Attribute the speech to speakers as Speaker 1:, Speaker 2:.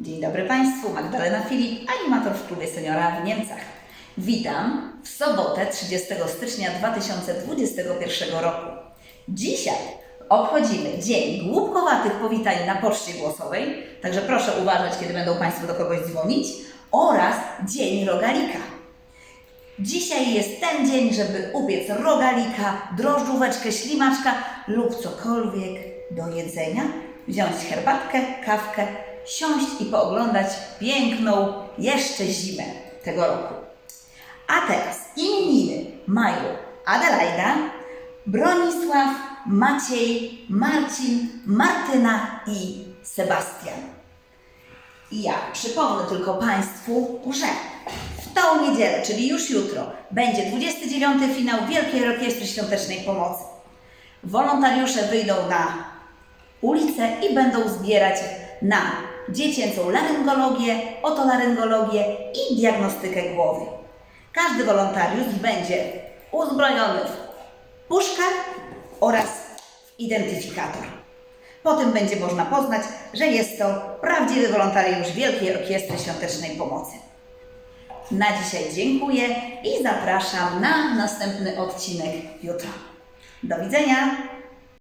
Speaker 1: Dzień dobry Państwu, Magdalena Filip, animator w klubie seniora w Niemcach. Witam w sobotę 30 stycznia 2021 roku. Dzisiaj obchodzimy Dzień Głupkowatych Powitań na Poczcie Głosowej, także proszę uważać, kiedy będą Państwo do kogoś dzwonić, oraz Dzień Rogalika. Dzisiaj jest ten dzień, żeby upiec rogalika, drożdżóweczkę, ślimaczka lub cokolwiek do jedzenia, wziąć herbatkę, kawkę, siąść i pooglądać piękną jeszcze zimę tego roku. A teraz imieniny mają Adelaida, Bronisław, Maciej, Marcin, Martyna i Sebastian. I ja przypomnę tylko Państwu, że w tą niedzielę, czyli już jutro, będzie 29. finał Wielkiej Orkiestry Świątecznej Pomocy. Wolontariusze wyjdą na ulicę i będą zbierać na dziecięcą laryngologię, otolaryngologię i diagnostykę głowy. Każdy wolontariusz będzie uzbrojony w puszkę oraz identyfikator. Potem będzie można poznać, że jest to prawdziwy wolontariusz Wielkiej Orkiestry Świątecznej Pomocy. Na dzisiaj dziękuję i zapraszam na następny odcinek jutro. Do widzenia!